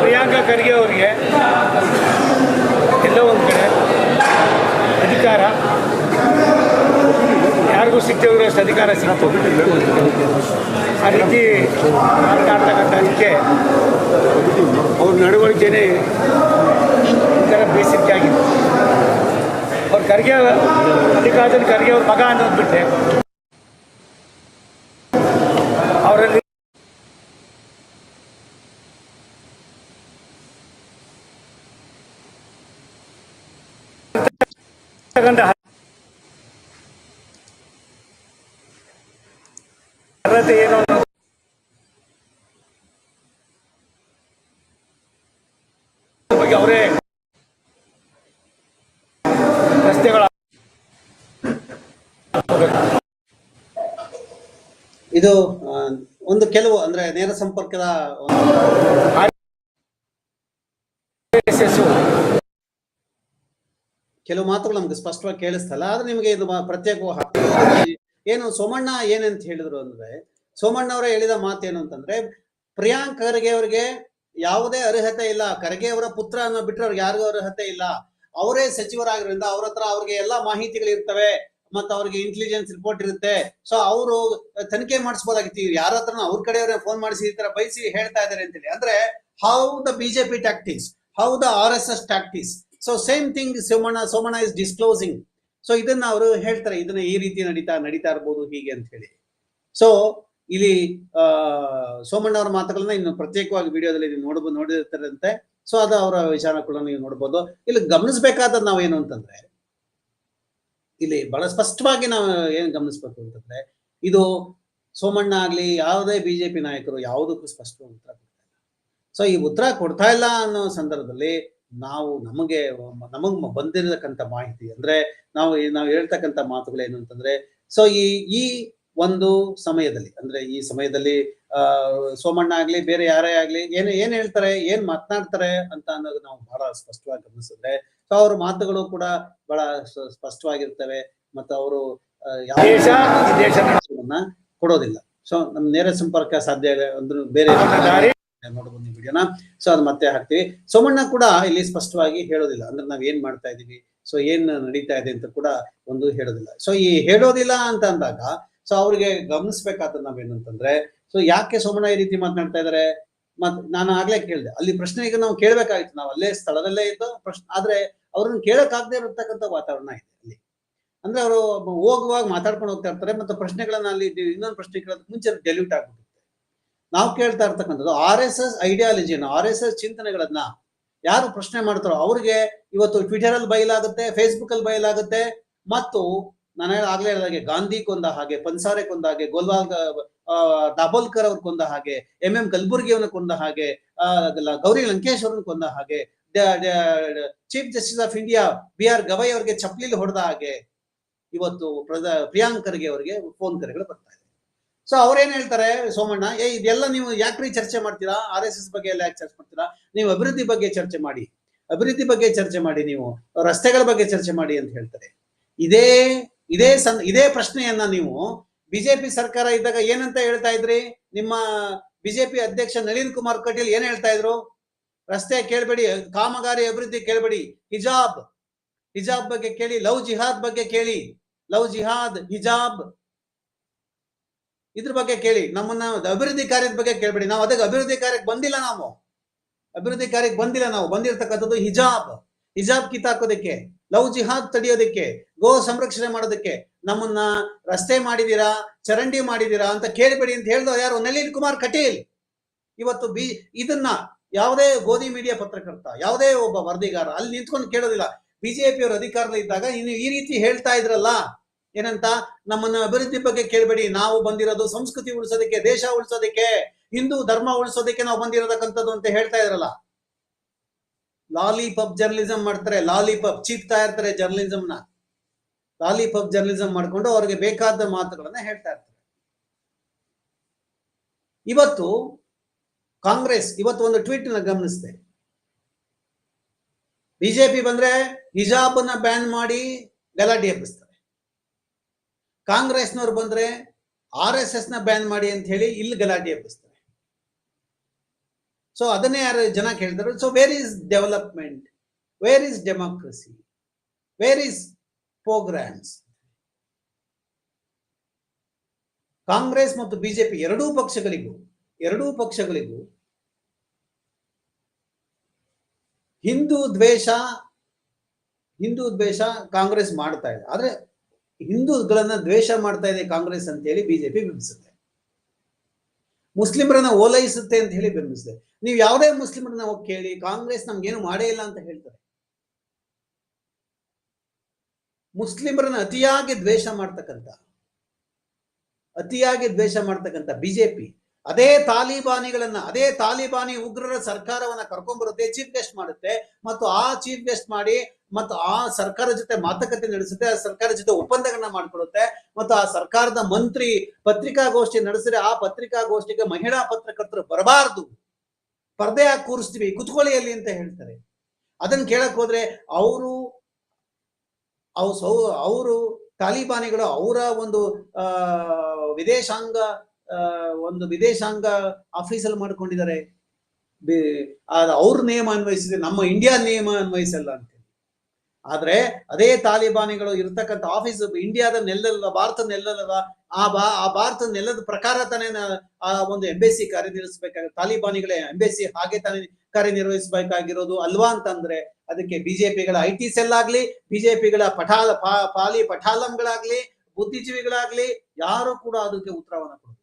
ಪ್ರಿಯಾಂಕಾ ಖರ್ಗೆ ಅವರಿಗೆ ಎಲ್ಲೋ ಒಂದು ಕಡೆ ಅಧಿಕಾರ ಸಿಗ್ತಿದ್ರು ಅಷ್ಟು ಅಧಿಕಾರ ಸಿಕ್ತು. ಆ ರೀತಿ ಮಾತಾಡ್ತಕ್ಕಂಥದಕ್ಕೆ ಅವ್ರ ನಡವಳಿಕೆನೇ ಒಂಥರ ಬೇಸಿಗೆ ಆಗಿತ್ತು. ಅವ್ರ ಖರ್ಗೆ ಖರ್ಗೆ ಅವ್ರ ಮಗ ಅನ್ನೋದು ಬಿಟ್ಟೆ ಅವರಲ್ಲಿ ತಗೊಂಡ ಅರ್ಹತೆ ಏನು ಅನ್ನೋದು ಬಗ್ಗೆ ಅವರೇ ರಸ್ತೆಗಳ ಇದು ಒಂದು ಕೆಲವು ಅಂದ್ರೆ ನೇರ ಸಂಪರ್ಕದ ಕೆಲವು ಮಾತುಗಳು ನಮ್ಗೆ ಸ್ಪಷ್ಟವಾಗಿ ಕೇಳಿಸ್ತಲ್ಲ ಆದ್ರೆ ನಿಮಗೆ ಇದು ಪ್ರತ್ಯೇಕವಾಗಿ. ಏನು ಸೋಮಣ್ಣ ಏನಂತ ಹೇಳಿದ್ರು ಅಂದ್ರೆ, ಸೋಮಣ್ಣ ಅವರ ಹೇಳಿದ ಮಾತೇನು ಅಂತಂದ್ರೆ, ಪ್ರಿಯಾಂಕ್ ಖರ್ಗೆ ಅವರಿಗೆ ಯಾವುದೇ ಅರ್ಹತೆ ಇಲ್ಲ, ಖರ್ಗೆ ಅವರ ಪುತ್ರ ಅನ್ನೋ ಬಿಟ್ಟರೆ ಅವ್ರಿಗೆ ಯಾರಿಗೂ ಅರ್ಹತೆ ಇಲ್ಲ. ಅವರೇ ಸಚಿವರಾಗಿರೋದ್ರಿಂದ ಅವ್ರ ಹತ್ರ ಅವ್ರಿಗೆ ಎಲ್ಲಾ ಮಾಹಿತಿಗಳು ಇರ್ತವೆ, ಮತ್ತೆ ಅವ್ರಿಗೆ ಇಂಟೆಲಿಜೆನ್ಸ್ ರಿಪೋರ್ಟ್ ಇರುತ್ತೆ. ಸೊ ಅವರು ತನಿಖೆ ಮಾಡಿಸ್ಬೋದಾಗಿತ್ತು. ಯಾರ ಹತ್ರ ಅವ್ರ ಕಡೆಯವರೇ ಫೋನ್ ಮಾಡಿಸಿ ಈ ತರ ಬಯಸಿ ಹೇಳ್ತಾ ಇದಾರೆ ಅಂತೇಳಿ. ಅಂದ್ರೆ how the BJP tactics how the R S S tactics so same thing Somanna Somanna is disclosing so ಇದನ್ನ ಅವರು ಹೇಳ್ತಾರೆ, ಇದನ್ನ ಈ ರೀತಿ ನಡೀತಾ ನಡೀತಾ ಇರ್ಬೋದು, ಹೀಗೆ ಅಂತ ಹೇಳಿ. ಸೊ ಇಲ್ಲಿ, ಆ, ಸೋಮಣ್ಣ ಅವರ ಮಾತುಗಳನ್ನ ಇನ್ನು ಪ್ರತ್ಯೇಕವಾಗಿ ವಿಡಿಯೋದಲ್ಲಿ ನೀವು ನೋಡಬಹುದು ನೋಡಿರ್ತಾರಂತೆ. ಸೊ ಅದು ಅವರ ವಿಚಾರ ಕೂಡ ನೀವು ನೋಡ್ಬೋದು. ಇಲ್ಲಿ ಗಮನಿಸಬೇಕಾದ ನಾವೇನು ಅಂತಂದ್ರೆ, ಇಲ್ಲಿ ಬಹಳ ಸ್ಪಷ್ಟವಾಗಿ ನಾವು ಏನ್ ಗಮನಿಸ್ಬೇಕು ಅಂತಂದ್ರೆ, ಇದು ಸೋಮಣ್ಣ ಆಗ್ಲಿ, ಯಾವುದೇ ಬಿಜೆಪಿ ನಾಯಕರು ಯಾವುದಕ್ಕೂ ಸ್ಪಷ್ಟ ಉತ್ತರ ಕೊಡ್ತಾ ಇಲ್ಲ. ಸೊ ಈ ಉತ್ತರ ಕೊಡ್ತಾ ಇಲ್ಲ ಅನ್ನೋ ಸಂದರ್ಭದಲ್ಲಿ ನಾವು ನಮಗೆ ನಮಗ್ ಬಂದಿರತಕ್ಕಂತ ಮಾಹಿತಿ ಅಂದ್ರೆ ನಾವು ನಾವು ಹೇಳ್ತಕ್ಕಂತ ಮಾತುಗಳೇನು ಅಂತಂದ್ರೆ ಸೊ ಈ ಈ ಒಂದು ಸಮಯದಲ್ಲಿ ಅಂದ್ರೆ ಈ ಸಮಯದಲ್ಲಿ ಸೋಮಣ್ಣ ಆಗ್ಲಿ ಬೇರೆ ಯಾರೇ ಆಗ್ಲಿ ಏನ್ ಏನ್ ಹೇಳ್ತಾರೆ ಏನ್ ಮಾತನಾಡ್ತಾರೆ ಅಂತ ಅನ್ನೋದು ನಾವು ಬಹಳ ಸ್ಪಷ್ಟವಾಗಿ ಗಮನಿಸಿದ್ರೆ ಸೊ ಅವ್ರ ಮಾತುಗಳು ಕೂಡ ಬಹಳ ಸ್ಪಷ್ಟವಾಗಿರ್ತವೆ ಮತ್ತು ಅವರು ಯಾವ ಕೊಡೋದಿಲ್ಲ. ಸೊ ನಮ್ ನೇರ ಸಂಪರ್ಕ ಸಾಧ್ಯ ಇದೆ ಅಂದ್ರೆ ಬೇರೆ ದಾರಿ ನೋಡ್ಬೋದು ನೀವು ವಿಡಿಯೋನ ಸೊ ಅದು ಮತ್ತೆ ಹಾಕ್ತಿವಿ. ಸೋಮಣ್ಣ ಕೂಡ ಇಲ್ಲಿ ಸ್ಪಷ್ಟವಾಗಿ ಹೇಳೋದಿಲ್ಲ. ಅಂದ್ರೆ ನಾವ್ ಏನ್ ಮಾಡ್ತಾ ಇದೀವಿ ಸೊ ಏನ್ ನಡೀತಾ ಇದೆ ಅಂತ ಕೂಡ ಒಂದು ಹೇಳೋದಿಲ್ಲ. ಸೊ ಈ ಹೇಳೋದಿಲ್ಲ ಅಂತ ಅಂದಾಗ ಸೊ ಅವ್ರಿಗೆ ಗಮನಿಸ್ಬೇಕಾದ ನಾವೇನಂತಂದ್ರೆ ಸೊ ಯಾಕೆ ಸೋಮಣ್ಣ ಈ ರೀತಿ ಮಾತನಾಡ್ತಾ ಇದಾರೆ? ಮತ್ ನಾನು ಆಗ್ಲೇ ಕೇಳಿದೆ. ಅಲ್ಲಿ ಪ್ರಶ್ನೆ ಈಗ ನಾವು ಕೇಳ್ಬೇಕಾಗಿತ್ತು ನಾವು ಅಲ್ಲೇ ಸ್ಥಳದಲ್ಲೇ ಇದ್ದು ಪ್ರಶ್ನೆ, ಆದ್ರೆ ಅವ್ರನ್ನ ಕೇಳಕ್ಕಾಗದೇ ಇರತಕ್ಕಂತ ವಾತಾವರಣ ಇದೆ ಅಲ್ಲಿ. ಅಂದ್ರೆ ಅವರು ಹೋಗುವಾಗ ಮಾತಾಡ್ಕೊಂಡು ಹೋಗ್ತಾ ಇರ್ತಾರೆ, ಮತ್ತೆ ಪ್ರಶ್ನೆಗಳನ್ನ ಅಲ್ಲಿ ಇನ್ನೊಂದು ಪ್ರಶ್ನೆ ಕೇಳೋದಕ್ಕೆ ಮುಂಚೆ ಡೆಲ್ಯೂಟ್ ಆಗ್ಬಿಡುತ್ತೆ ನಾವು ಕೇಳ್ತಾ ಇರ್ತಕ್ಕಂಥದ್ದು ಆರ್ ಎಸ್ ಎಸ್ ಐಡಿಯಾಲಜಿಯನ್ನು ಆರ್ ಎಸ್ ಎಸ್ ಚಿಂತನೆಗಳನ್ನ ಯಾರು ಪ್ರಶ್ನೆ ಮಾಡ್ತಾರೋ ಅವ್ರಿಗೆ ಇವತ್ತು ಟ್ವಿಟರ್ ಅಲ್ಲಿ ಬಯಲಾಗುತ್ತೆ ಫೇಸ್ಬುಕ್ ಅಲ್ಲಿ ಬಯಲಾಗುತ್ತೆ, ಮತ್ತು ನಾನು ಆಗ್ಲೇ ಹೇಳಿದಾಗೆ ಗಾಂಧಿ ಕೊಂದ ಹಾಗೆ, ಪನ್ಸಾರೆ ಕೊಂದ ಹಾಗೆ, ಗೋಲ್ವಾಲ್ ದಾಬೋಲ್ಕರ್ ಅವ್ರ ಕೊಂದ ಹಾಗೆ, ಎಂ ಎಂ ಕಲ್ಬುರ್ಗಿ ಅವನ ಕೊಂದ ಹಾಗೆ ಗೌರಿ ಲಂಕೇಶ್ ಅವ್ರನ್ನ ಕೊಂದ ಹಾಗೆ chief justice of India B R Gavai ಅವ್ರಿಗೆ ಚಪ್ಲಿಲಿ ಹೊಡೆದ ಹಾಗೆ ಇವತ್ತು ಪ್ರಿಯಾಂಕರ್ಗೆ ಅವರಿಗೆ ಫೋನ್ ಕರೆಗಳು ಬರ್ತಾ ಸೊ ಅವ್ರೇನ್ ಹೇಳ್ತಾರೆ ಸೋಮಣ್ಣ, ಏ, ಇದೆಲ್ಲ ನೀವು ಯಾಕ್ರಿ ಚರ್ಚೆ ಮಾಡ್ತೀರಾ? ಆರ್ ಎಸ್ ಎಸ್ ಬಗ್ಗೆ ಎಲ್ಲ ಯಾಕೆ ಚರ್ಚೆ ಮಾಡ್ತೀರಾ? ನೀವು ಅಭಿವೃದ್ಧಿ ಬಗ್ಗೆ ಚರ್ಚೆ ಮಾಡಿ, ಅಭಿವೃದ್ಧಿ ಬಗ್ಗೆ ಚರ್ಚೆ ಮಾಡಿ, ನೀವು ರಸ್ತೆಗಳ ಬಗ್ಗೆ ಚರ್ಚೆ ಮಾಡಿ ಅಂತ ಹೇಳ್ತಾರೆ. ಇದೇ ಇದೇ ಸನ್, ಇದೇ ಪ್ರಶ್ನೆಯನ್ನ ನೀವು ಬಿಜೆಪಿ ಸರ್ಕಾರ ಇದ್ದಾಗ ಏನಂತ ಹೇಳ್ತಾ ಇದ್ರಿ? ನಿಮ್ಮ ಬಿಜೆಪಿ ಅಧ್ಯಕ್ಷ ನಳಿನ್ ಕುಮಾರ್ ಕಟೀಲ್ ಏನ್ ಹೇಳ್ತಾ ಇದ್ರು? ರಸ್ತೆ ಕೇಳ್ಬೇಡಿ, ಕಾಮಗಾರಿ ಅಭಿವೃದ್ಧಿ ಕೇಳ್ಬೇಡಿ, ಹಿಜಾಬ್ ಹಿಜಾಬ್ ಬಗ್ಗೆ ಕೇಳಿ, ಲವ್ ಜಿಹಾದ್ ಬಗ್ಗೆ ಕೇಳಿ, ಲವ್ ಜಿಹಾದ್, ಹಿಜಾಬ್ ಇದ್ರ ಬಗ್ಗೆ ಕೇಳಿ. ನಮ್ಮನ್ನ ಅಭಿವೃದ್ಧಿ ಕಾರ್ಯದ ಬಗ್ಗೆ ಕೇಳ್ಬೇಡಿ. ನಾವು ಅದಕ್ಕೆ ಅಭಿವೃದ್ಧಿ ಕಾರ್ಯಕ್ಕೆ ಬಂದಿಲ್ಲ ನಾವು. ಅಭಿವೃದ್ಧಿ ಕಾರ್ಯಕ್ಕೆ ಬಂದಿಲ್ಲ ನಾವು. ಬಂದಿರತಕ್ಕಂಥದ್ದು ಹಿಜಾಬ್. ಹಿಜಾಬ್ ಕಿತ್ತಾಕೋದಕ್ಕೆ ಲವ್ ಜಿಹಾದ್ ತಡೆಯೋದಕ್ಕೆ, ಗೋ ಸಂರಕ್ಷಣೆ ಮಾಡೋದಕ್ಕೆ ನಮ್ಮನ್ನ ರಸ್ತೆ ಮಾಡಿದೀರಾ, ಚರಂಡಿ ಮಾಡಿದೀರಾ ಅಂತ ಕೇಳಬೇಡಿ ಅಂತ ಹೇಳ್ದೋ ಯಾರು? ನಳಿನ್ ಕುಮಾರ್ ಕಟೀಲ್. ಇವತ್ತು ಬಿ, ಇದನ್ನ ಯಾವುದೇ ಗೋಧಿ ಮೀಡಿಯಾ ಪತ್ರಕರ್ತ, ಯಾವುದೇ ಒಬ್ಬ ವರದಿಗಾರ ಅಲ್ಲಿ ನಿಂತ್ಕೊಂಡು ಕೇಳೋದಿಲ್ಲ. ಬಿಜೆಪಿಯವರು ಅಧಿಕಾರದಲ್ಲಿ ಇದ್ದಾಗ ಇನ್ನು ಈ ರೀತಿ ಹೇಳ್ತಾ ಇದ್ರಲ್ಲ. ಏನಂತ? ನಮ್ಮನ್ನ ಅಭಿವೃದ್ಧಿ ಬಗ್ಗೆ ಕೇಳಬೇಡಿ. ನಾವು ಬಂದಿರೋದು ಸಂಸ್ಕೃತಿ ಉಳಿಸೋದಕ್ಕೆ, ದೇಶ ಉಳಿಸೋದಕ್ಕೆ, ಹಿಂದೂ ಧರ್ಮ ಉಳಿಸೋದಕ್ಕೆ ನಾವು ಬಂದಿರತಕ್ಕಂಥದ್ದು ಅಂತ ಹೇಳ್ತಾ ಇದ್ರಲ್ಲ. ಲಾಲಿಪಪ್ ಜರ್ನಲಿಸಂ ಮಾಡ್ತಾರೆ. ಲಾಲಿಪಪ್ ಚೀಪ್ತಾ ಇರ್ತಾರೆ ಜರ್ನಲಿಸಂನ ಲಾಲಿಪಪ್ ಜರ್ನಲಿಸಂ ಮಾಡ್ಕೊಂಡು ಅವ್ರಿಗೆ ಬೇಕಾದ ಮಾತುಗಳನ್ನ ಹೇಳ್ತಾ ಇರ್ತಾರೆ. ಇವತ್ತು ಕಾಂಗ್ರೆಸ್, ಇವತ್ತು ಒಂದು ಟ್ವೀಟ್ನ ಗಮನಿಸಿದೆ. ಬಿಜೆಪಿ ಬಂದ್ರೆ ಹಿಜಾಬ್ನ ಬ್ಯಾನ್ ಮಾಡಿ ಗಲಾಟೆ ಎಬ್ಬಿಸ್ತಾರೆ. ಕಾಂಗ್ರೆಸ್ನವ್ರು ಬಂದ್ರೆ ಆರ್ ಎಸ್ ಎಸ್ನ ಬ್ಯಾನ್ ಮಾಡಿ ಅಂತ ಹೇಳಿ ಇಲ್ಲಿ ಗಲಾಟೆ ಎಬ್ಬಿಸ್ತಾರೆ. ಸೊ ಅದನ್ನೇ ಯಾರು ಜನ ಕೇಳ್ತಾರೆ. So where is development where is democracy where is programs Congress ಮತ್ತು ಬಿಜೆಪಿ ಎರಡೂ ಪಕ್ಷಗಳಿಗೂ ಎರಡೂ ಪಕ್ಷಗಳಿಗೂ ಹಿಂದೂ ದ್ವೇಷ ಹಿಂದೂ ದ್ವೇಷ ಕಾಂಗ್ರೆಸ್ ಮಾಡ್ತಾ ಇದೆ. ಆದ್ರೆ ಹಿಂದೂಗಳನ್ನ ದ್ವೇಷ ಮಾಡ್ತಾ ಇದೆ ಕಾಂಗ್ರೆಸ್ ಅಂತ ಹೇಳಿ ಬಿಜೆಪಿ ಬಿಂಬಿಸುತ್ತೆ. ಮುಸ್ಲಿಮರನ್ನ ಓಲೈಸುತ್ತೆ ಅಂತ ಹೇಳಿ ಬಿಂಬಿಸುತ್ತೆ. ನೀವು ಯಾವುದೇ ಮುಸ್ಲಿಮರನ್ನ ಹೋಗಿ ಕೇಳಿ, ಕಾಂಗ್ರೆಸ್ ನಮ್ಗೇನು ಮಾಡೇ ಇಲ್ಲ ಅಂತ ಹೇಳ್ತಾರೆ. ಮುಸ್ಲಿಮರನ್ನ ಅತಿಯಾಗಿ ದ್ವೇಷ ಮಾಡ್ತಕ್ಕಂಥ, ಅತಿಯಾಗಿ ದ್ವೇಷ ಮಾಡ್ತಕ್ಕಂಥ ಬಿಜೆಪಿ ಅದೇ ತಾಲಿಬಾನಿಗಳನ್ನ, ಅದೇ ತಾಲಿಬಾನಿ ಉಗ್ರರ ಸರ್ಕಾರವನ್ನ ಕರ್ಕೊಂಡ್ಬರುತ್ತೆ ಚೀಫ್ ಗೆಸ್ಟ್ ಮಾಡುತ್ತೆ. ಮತ್ತು ಆ ಚೀಫ್ ಗೆಸ್ಟ್ ಮಾಡಿ, ಮತ್ತು ಆ ಸರ್ಕಾರ ಜೊತೆ ಮಾತುಕತೆ ನಡೆಸುತ್ತೆ, ಆ ಸರ್ಕಾರ ಜೊತೆ ಒಪ್ಪಂದಗಳನ್ನ ಮಾಡ್ಕೊಡುತ್ತೆ ಮತ್ತು ಆ ಸರ್ಕಾರದ ಮಂತ್ರಿ ಪತ್ರಿಕಾಗೋಷ್ಠಿ ನಡೆಸಿದ್ರೆ ಆ ಪತ್ರಿಕಾಗೋಷ್ಠಿಗೆ ಮಹಿಳಾ ಪತ್ರಕರ್ತರು ಬರಬಾರದು. ಪರ್ದೆ ಹಾಕಿ ಕೂರಿಸ್ತೀವಿ, ಕುತ್ಕೊಳ್ಳಿ ಅಲ್ಲಿ ಅಂತ ಹೇಳ್ತಾರೆ. ಅದನ್ನ ಕೇಳಕ್ ಹೋದ್ರೆ ಅವರು ಅವ್ರು ತಾಲಿಬಾನಿಗಳು ಅವರ ಒಂದು ವಿದೇಶಾಂಗ ಒಂದು ವಿದೇಶಾಂಗ ಆಫೀಸಲ್ಲಿ ಮಾಡ್ಕೊಂಡಿದ್ದಾರೆ. ಅವ್ರ ನಿಯಮ ಅನ್ವಯಿಸಿದ್ರೆ ನಮ್ಮ ಇಂಡಿಯಾ ನಿಯಮ ಅನ್ವಯಿಸಲ್ಲ ಅಂತ ಆದ್ರೆ ಅದೇ ತಾಲಿಬಾನಿಗಳು ಇರ್ತಕ್ಕಂಥ ಆಫೀಸ್ ಇಂಡಿಯಾದ ನೆಲ್ಲಲ್ಲ ಭಾರತ ನೆಲ್ಲಲ್ಲ ಆ ಬಾ, ಆ ಭಾರತ ನೆಲದ ಪ್ರಕಾರ ತಾನೇ ಆ ಒಂದು ಎಂಬೆಸಿ ಕಾರ್ಯನಿರ್ವಹಿಸಬೇಕಾಗ, ತಾಲಿಬಾನಿಗಳೇ ಎಂಬೆಸಿ ಹಾಗೆ ತಾನೇ ಕಾರ್ಯನಿರ್ವಹಿಸಬೇಕಾಗಿರೋದು ಅಲ್ವಾ ಅಂತಂದ್ರೆ ಅದಕ್ಕೆ ಬಿಜೆಪಿಗಳ ಐ ಟಿ ಸೆಲ್ ಆಗ್ಲಿ ಬಿಜೆಪಿಗಳ ಪಠಾಲ ಪಾಲಿ ಪಠಾಲಂಗಳಾಗ್ಲಿ ಬುದ್ಧಿಜೀವಿಗಳಾಗ್ಲಿ, ಯಾರು ಕೂಡ ಅದಕ್ಕೆ ಉತ್ತರವನ್ನು ಕೊಡುದು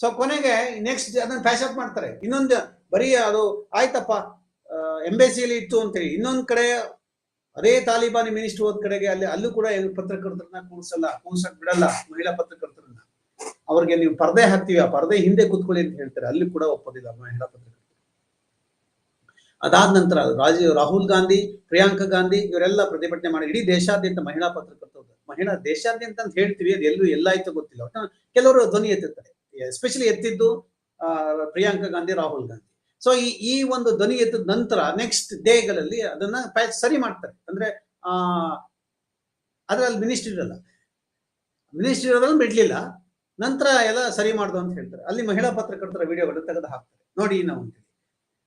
ಸೊ ಕೊನೆಗೆ ನೆಕ್ಸ್ಟ್ ಅದನ್ನ ಪ್ಯಾಶ್ ಅಪ್ ಮಾಡ್ತಾರೆ. ಇನ್ನೊಂದು ಬರೀ ಅದು ಆಯ್ತಪ್ಪ ಎಂಬೆಸಿಯಲ್ಲಿ ಇತ್ತು ಅಂತೇಳಿ ಇನ್ನೊಂದ್ ಕಡೆ ಅದೇ ತಾಲಿಬಾನಿ ಮಿನಿಸ್ಟರ್ ಹೋದ ಕಡೆಗೆ ಅಲ್ಲಿ, ಅಲ್ಲೂ ಕೂಡ ಪತ್ರಕರ್ತರನ್ನ ಕೂರ್ಸಲ್ಲ, ಕೂರ್ಸಕ್ ಬಿಡಲ್ಲ ಮಹಿಳಾ ಪತ್ರಕರ್ತರನ್ನ. ಅವ್ರಿಗೆ ನೀವು ಪರ್ದೆ ಹಾಕ್ತೀವಿ, ಆ ಪರ್ದೆ ಹಿಂದೆ ಕೂತ್ಕೊಳ್ಳಿ ಅಂತ ಹೇಳ್ತಾರೆ. ಅಲ್ಲಿ ಕೂಡ ಒಪ್ಪೋದಿಲ್ಲ ಮಹಿಳಾ ಪತ್ರಕರ್ತರು. ಅದಾದ ನಂತರ ರಾಜೀವ್ ರಾಹುಲ್ ಗಾಂಧಿ, ಪ್ರಿಯಾಂಕಾ ಗಾಂಧಿ, ಇವರೆಲ್ಲ ಪ್ರತಿಭಟನೆ ಮಾಡಿ, ಇಡೀ ದೇಶಾದ್ಯಂತ ಮಹಿಳಾ ಪತ್ರಕರ್ತರು. ಮಹಿಳಾ ದೇಶಾದ್ಯಂತ ಅಂತ ಹೇಳ್ತೀವಿ, ಅದು ಎಲ್ಲೂ ಎಲ್ಲಾಯ್ತು ಗೊತ್ತಿಲ್ಲ. ಕೆಲವರು ಧ್ವನಿ ಎತ್ತುತ್ತಾರೆ. ಎಸ್ಪೆಷಲಿ ಎತ್ತಿದ್ದು ಆ, ಪ್ರಿಯಾಂಕಾ ಗಾಂಧಿ ರಾಹುಲ್ ಗಾಂಧಿ. ಸೊ ಈ ಈ ಒಂದು ಧ್ವನಿ ಎತ್ತಿದ ನಂತರ ನೆಕ್ಸ್ಟ್ ಡೇಗಳಲ್ಲಿ ಅದನ್ನ ಪ್ಯಾಚ್ ಸರಿ ಮಾಡ್ತಾರೆ. ಅಂದ್ರೆ ಆ ಅದ್ರಲ್ಲಿ ಮಿನಿಸ್ಟ್ರಿ ಇರಲ್ಲ. ಮಿನಿಸ್ಟ್ರಿ ಇರೋದ್ರಲ್ಲಿ ಬಿಡ್ಲಿಲ್ಲ. ನಂತರ ಎಲ್ಲ ಸರಿ ಮಾಡ್ದು ಅಂತ ಹೇಳ್ತಾರೆ. ಅಲ್ಲಿ ಮಹಿಳಾ ಪತ್ರಕರ್ತರ ವಿಡಿಯೋಗಳು ತೆಗೆದು ಹಾಕ್ತಾರೆ. ನೋಡಿ ನಾವು ಅಂತೇಳಿ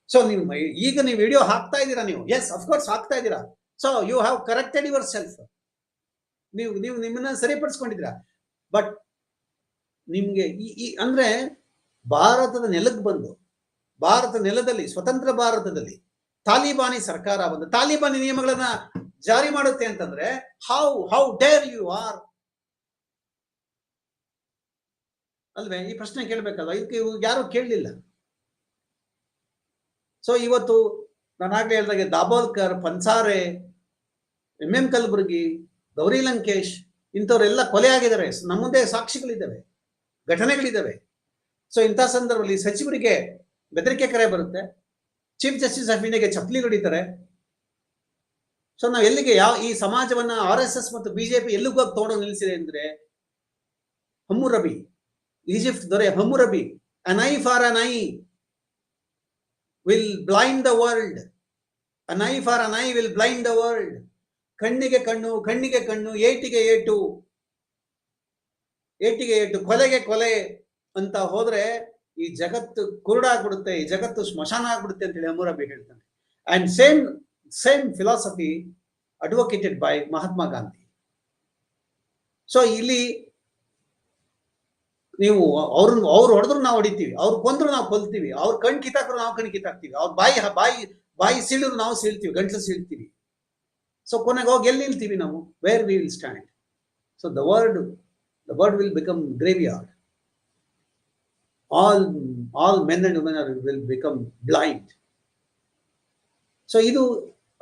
ಸೊ ನೀವು ಈಗ ನೀವು ವಿಡಿಯೋ ಹಾಕ್ತಾ ಇದ್ದೀರಾ ನೀವು? ಎಸ್ ಅಫ್ಕೋರ್ಸ್ ಹಾಕ್ತಾ ಇದ್ದೀರಾ. So you have corrected yourself ನೀವು ನೀವು ನಿಮ್ಮನ್ನ ಸರಿಪಡಿಸ್ಕೊಂಡಿದ್ದೀರಾ? ಬಟ್ ನಿಮ್ಗೆ ಈ ಈ ಅಂದ್ರೆ ಭಾರತದ ನೆಲಕ್ಕೆ ಬಂದು, ಭಾರತ ನೆಲದಲ್ಲಿ, ಸ್ವತಂತ್ರ ಭಾರತದಲ್ಲಿ ತಾಲಿಬಾನಿ ಸರ್ಕಾರ ಬಂದು, ತಾಲಿಬಾನಿ ನಿಯಮಗಳನ್ನ ಜಾರಿ ಮಾಡುತ್ತೆ ಅಂತಂದ್ರೆ how how dare you are ಅಲ್ವೇ, ಈ ಪ್ರಶ್ನೆ ಕೇಳ್ಬೇಕಲ್ವ? ಇದಕ್ಕೆ ಯಾರು ಕೇಳಲಿಲ್ಲ. ಸೊ ಇವತ್ತು ನಾನಾಗ್ಲೇ ಹೇಳಿದಾಗೆ ದಾಬೋಲ್ಕರ್, ಪನ್ಸಾರೆ, ಎಂ ಎಂ ಕಲಬುರ್ಗಿ, ಗೌರಿ ಲಂಕೇಶ್ ಇಂಥವರೆಲ್ಲ ಕೊಲೆ ಆಗಿದ್ದಾರೆ. ನಮ್ಮ ಸಾಕ್ಷಿಗಳಿದ್ದಾವೆ. ಘಟನೆಗಳಿದ್ದಾವೆ. ಸೊ ಇಂಥ ಸಂದರ್ಭದಲ್ಲಿ ಸಚಿವರಿಗೆ ಬೆದರಿಕೆ ಕರೆ ಬರುತ್ತೆ. ಚೀಫ್ ಜಸ್ಟಿಸ್ ಆಫ್ ಇಂಡಿಯಾಗೆ ಚಪ್ಪಲಿ ಹೊಡಿತಾರೆ. ಸೊ ನಾವು ಎಲ್ಲಿಗೆ ಯಾವ ಈ ಸಮಾಜವನ್ನ ಆರ್ ಎಸ್ ಎಸ್ ಮತ್ತು ಬಿಜೆಪಿ ಎಲ್ಲಿಗೂ ಹೋಗಿ ತಗೊಂಡು ನಿಲ್ಲಿಸಿದೆ ಅಂದ್ರೆ ಹಮ್ಮುರಬಿ ಈಜಿಪ್ಟ್ ದೊರೆ Hammurabi an eye for an eye will blind the world an eye for an eye will blind the world ಕಣ್ಣಿಗೆ ಕಣ್ಣು ಕಣ್ಣಿಗೆ ಕಣ್ಣು, ಏಟಿಗೆ ಏಟು. ಏಟಿಗೆ ಏಟು, ಕೊಲೆಗೆ ಕೊಲೆ ಅಂತ ಹೋದ್ರೆ ಈ ಜಗತ್ತು ಕುರುಡಾಗ್ಬಿಡುತ್ತೆ, ಈ ಜಗತ್ತು ಸ್ಮಶಾನ ಆಗ್ಬಿಡುತ್ತೆ ಅಂತೇಳಿ ಅಮೂರಬಿ ಹೇಳ್ತಾನೆ. And same same philosophy advocated by Mahatma Gandhi so ಇಲ್ಲಿ ನೀವು, ಅವ್ರ, ಅವ್ರು ಹೊಡೆದ್ರು ನಾವು ಹೊಡಿತೀವಿ, ಅವ್ರು ಕೊಂದ್ರು ನಾವು ಕೊಲ್ತೀವಿ, ಅವ್ರ ಕಣ್ ಕಿತ್ತಾಕ್ರು ನಾವು ಕಣ್ ಕಿತ್ತಾಕ್ತೀವಿ, ಅವ್ರ ಬಾಯಿ ಬಾಯಿ ಬಾಯಿ ಸೀಳಿದ್ರು ನಾವು ಸೀಳ್ತೀವಿ, ಗಂಟ್ಲು ಸೀಳ್ತೀವಿ. ಸೊ ಕೊನೆಗೆ ಹೋಗಿ ಎಲ್ಲಿ ನಿಲ್ತೀವಿ ನಾವು? Where we will stand so the world the world will become ಗ್ರೇವಿ All, all all men and are, are become blind. So ಇದು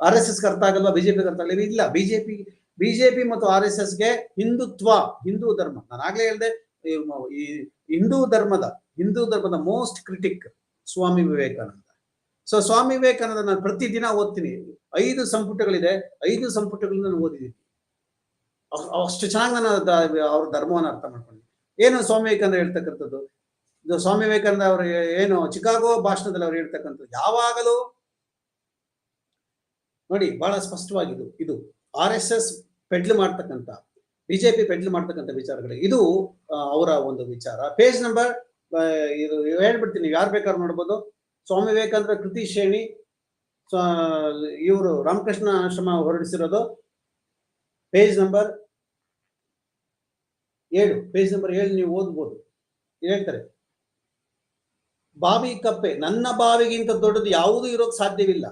ಆರ್ ಎಸ್ ಎಸ್ ಅರ್ಥ ಆಗಲ್ವಾ ಬಿಜೆಪಿ ಅರ್ಥ ಆಗಲ್ಲ ಇಲ್ಲ ಬಿಜೆಪಿ ಬಿಜೆಪಿ ಮತ್ತು ಆರ್ ಎಸ್ ಎಸ್ಗೆ ಹಿಂದುತ್ವ ಹಿಂದೂ ಧರ್ಮ. ನಾನು ಆಗ್ಲೇ ಹೇಳಿದೆ ಈ ಹಿಂದೂ ಧರ್ಮದ ಹಿಂದೂ ಧರ್ಮದ most critic Swami Vivekananda. So Swami Vivekananda ನಾನು ಪ್ರತಿದಿನ ಓದ್ತೀನಿ. ಐದು ಸಂಪುಟಗಳಿದೆ ಐದು ಸಂಪುಟಗಳನ್ನ ನಾನು ಓದಿದ್ದೀನಿ. ಅಷ್ಟು ಚೆನ್ನಾಗಿ ಅವ್ರ ಧರ್ಮವನ್ನು ಅರ್ಥ ಮಾಡ್ಕೊಂಡೆ ಏನು ಸ್ವಾಮಿ ವಿವೇಕಾನಂದ ಹೇಳ್ತಕ್ಕಂಥದ್ದು? ಇದು ಸ್ವಾಮಿ ವಿವೇಕಾನಂದ ಅವರು ಏನು ಚಿಕಾಗೋ ಭಾಷಣದಲ್ಲಿ ಅವ್ರು ಹೇಳ್ತಕ್ಕಂಥದ್ದು? ಯಾವಾಗಲೂ ನೋಡಿ ಬಹಳ ಸ್ಪಷ್ಟವಾಗಿದ್ದು ಇದು ಆರ್ ಎಸ್ ಎಸ್ ಪೆಡ್ಲ್ ಮಾಡ್ತಕ್ಕಂಥ ಬಿಜೆಪಿ ಪೆಡ್ಲ್ ಮಾಡ್ತಕ್ಕಂಥ ವಿಚಾರಗಳು. ಇದು ಅವರ ಒಂದು ವಿಚಾರ. ಪೇಜ್ ನಂಬರ್ ಇದು ಹೇಳ್ಬಿಡ್ತೀನಿ ಯಾರು ಬೇಕಾದ್ರು ನೋಡ್ಬೋದು. ಸ್ವಾಮಿ ವಿವೇಕಾನಂದ ಕೃತಿ ಶ್ರೇಣಿ ಇವರು ರಾಮಕೃಷ್ಣ ಆಶ್ರಮ ಹೊರಡಿಸಿರೋದು ಪೇಜ್ ನಂಬರ್ ಏಳು. ಪೇಜ್ ನಂಬರ್ ಏಳು ನೀವು ಓದ್ಬೋದು. ಹೇಳ್ತಾರೆ. ಬಾವಿ ಕಪ್ಪೆ. ನನ್ನ ಬಾವಿಗಿಂತ ದೊಡ್ಡದು ಯಾವುದೂ ಇರೋಕ್ ಸಾಧ್ಯವಿಲ್ಲ.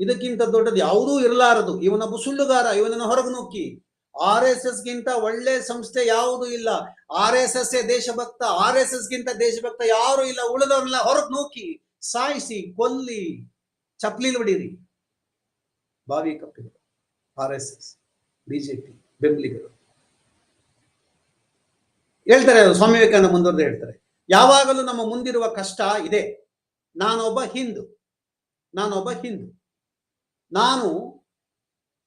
ಇದಕ್ಕಿಂತ ದೊಡ್ಡದು ಯಾವುದೂ ಇರಲಾರದು. ಇವನೊಬ್ಬ ಸುಳ್ಳುಗಾರ ಇವನನ್ನು ಹೊರಗೆ ನುಕ್ಕಿ ಆರ್ ಎಸ್ ಎಸ್ ಗಿಂತ ಒಳ್ಳೆ ಸಂಸ್ಥೆ ಯಾವುದೂ ಇಲ್ಲ. ಆರ್ ಎಸ್ ಎಸ್ ದೇಶಭಕ್ತ. ಆರ್ ಎಸ್ ಎಸ್ ಗಿಂತ ದೇಶಭಕ್ತ ಯಾರು ಇಲ್ಲ. ಉಳಿದವ್ರನ್ನ ಹೊರಗೆ ನೂಕಿ ಸಾಯಿಸಿ, ಕೊಲ್ಲಿ ಚಪ್ಲಿಲ್ ಹೊಡೀರಿ ಬಾವಿ ಕಪ್ಪಿದೆ ಆರ್ ಎಸ್ ಎಸ್. ಬಿಜೆಪಿ ಬೆಂಬಲಿಗರು. ಹೇಳ್ತಾರೆ ಸ್ವಾಮಿ ವಿವೇಕಾನಂದ ಮುಂದುವರೆದು ಹೇಳ್ತಾರೆ. ಯಾವಾಗಲೂ ನಮ್ಮ ಮುಂದಿರುವ ಕಷ್ಟ ಇದೆ. ನಾನೊಬ್ಬ ಹಿಂದೂ. ನಾನೊಬ್ಬ ಹಿಂದೂ. ನಾನು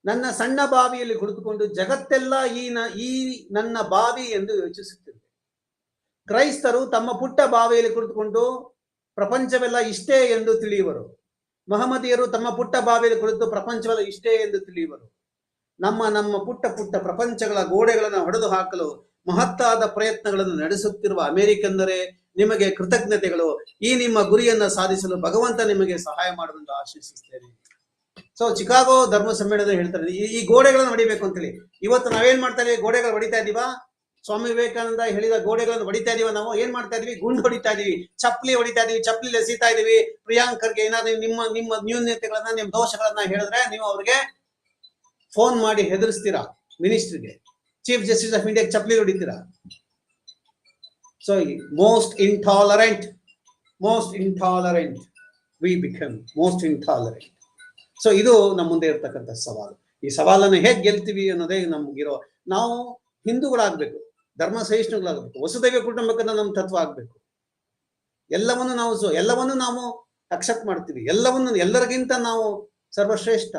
ನನ್ನ ಸಣ್ಣ ಬಾವಿಯಲ್ಲಿ ಕುಳಿತುಕೊಂಡು ಜಗತ್ತೆಲ್ಲ ಈ ನ, ಈ ನನ್ನ ಬಾವಿ ಎಂದು ಯೋಚಿಸುತ್ತಿದ್ದೆ. ಕ್ರೈಸ್ತರು ತಮ್ಮ ಪುಟ್ಟ ಬಾವಿಯಲ್ಲಿ ಕುಳಿತುಕೊಂಡು ಪ್ರಪಂಚವೆಲ್ಲ ಇಷ್ಟೇ ಎಂದು ತಿಳಿಯುವರು. ಮಹಮ್ಮದಿಯರು ತಮ್ಮ ಪುಟ್ಟ ಬಾವಿಯಲ್ಲಿ ಕುಳಿತು ಪ್ರಪಂಚವೆಲ್ಲ ಇಷ್ಟೇ ಎಂದು ತಿಳಿಯುವರು. ನಮ್ಮ ನಮ್ಮ ಪುಟ್ಟ ಪುಟ್ಟ ಪ್ರಪಂಚಗಳ ಗೋಡೆಗಳನ್ನು ಹೊಡೆದು ಹಾಕಲು ಮಹತ್ತಾದ ಪ್ರಯತ್ನಗಳನ್ನು ನಡೆಸುತ್ತಿರುವ ಅಮೆರಿಕಂದರೆ ನಿಮಗೆ ಕೃತಜ್ಞತೆಗಳು. ಈ ನಿಮ್ಮ ಗುರಿಯನ್ನ ಸಾಧಿಸಲು ಭಗವಂತ ನಿಮಗೆ ಸಹಾಯ ಮಾಡುವಂತ ಆಶಿಸುತ್ತೇನೆ ಸೊ ಚಿಕಾಗೋ ಧರ್ಮ ಸಮ್ಮೇಳನ ಹೇಳ್ತಾರೆ, ಈ ಈ ಗೋಡೆಗಳನ್ನು ಹೊಡಿಬೇಕು ಅಂತೇಳಿ. ಇವತ್ತು ನಾವೇನ್ ಮಾಡ್ತಾ ಇದೀವಿ? ಗೋಡೆಗಳು ಹೊಡಿತಾ ಇದೀವ? ಸ್ವಾಮಿ ವಿವೇಕಾನಂದ ಹೇಳಿದ ಗೋಡೆಗಳನ್ನು ಹೊಡಿತಾ ಇದೀವ ನಾವು? ಏನ್ ಮಾಡ್ತಾ ಇದೀವಿ? ಗುಂಡು ಹೊಡಿತಾ ಇದೀವಿ, ಚಪ್ಪಲಿ ಹೊಡಿತಾ ಇದೀವಿ ಚಪ್ಪಲಿ ಎಸಿತಾ ಇದೀವಿ. ಪ್ರಿಯಾಂಕರ್ಗೆ ಏನಾದ್ರು ನಿಮ್ಮ ನಿಮ್ಮ ನ್ಯೂನ್ಯತೆಗಳನ್ನ ನಿಮ್ಮ ದೋಷಗಳನ್ನ ಹೇಳಿದ್ರೆ ನೀವು ಅವ್ರಿಗೆ ಫೋನ್ ಮಾಡಿ ಹೆದರಿಸ್ತೀರಾ ಮಿನಿಸ್ಟ್ರಿಗೆ? ಚೀಫ್ ಜಸ್ಟಿಸ್ ಆಫ್ ಇಂಡಿಯಾ ಚಪ್ಪಲಿ ಹೊಡಿತೀರಾ? So most intolerant most intolerant we become most intolerant so ಇದು ನಮ್ಮ ಮುಂದೆ ಇರ್ತಕ್ಕಂಥ ಸವಾಲು. ಈ ಸವಾಲನ್ನು ಹೇಗೆ ಗೆಲ್ತೀವಿ ಅನ್ನೋದೇ ನಮ್ಗಿರೋ, ನಾವು ಹಿಂದೂಗಳಾಗಬೇಕು, ಧರ್ಮ ಸಹಿಷ್ಣುಗಳಾಗಬೇಕು, ವಸುದೈವ ಕುಟುಂಬಕ್ಕನ್ನ ನಮ್ಮ ತತ್ವ ಆಗಬೇಕು. ಎಲ್ಲವನ್ನು ನಾವು ಎಲ್ಲವನ್ನು ನಾವು ಅಕ್ಸೆಪ್ಟ್ ಮಾಡ್ತೀವಿ. ಎಲ್ಲವನ್ನು, ಎಲ್ಲರಿಗಿಂತ ನಾವು ಸರ್ವಶ್ರೇಷ್ಠ.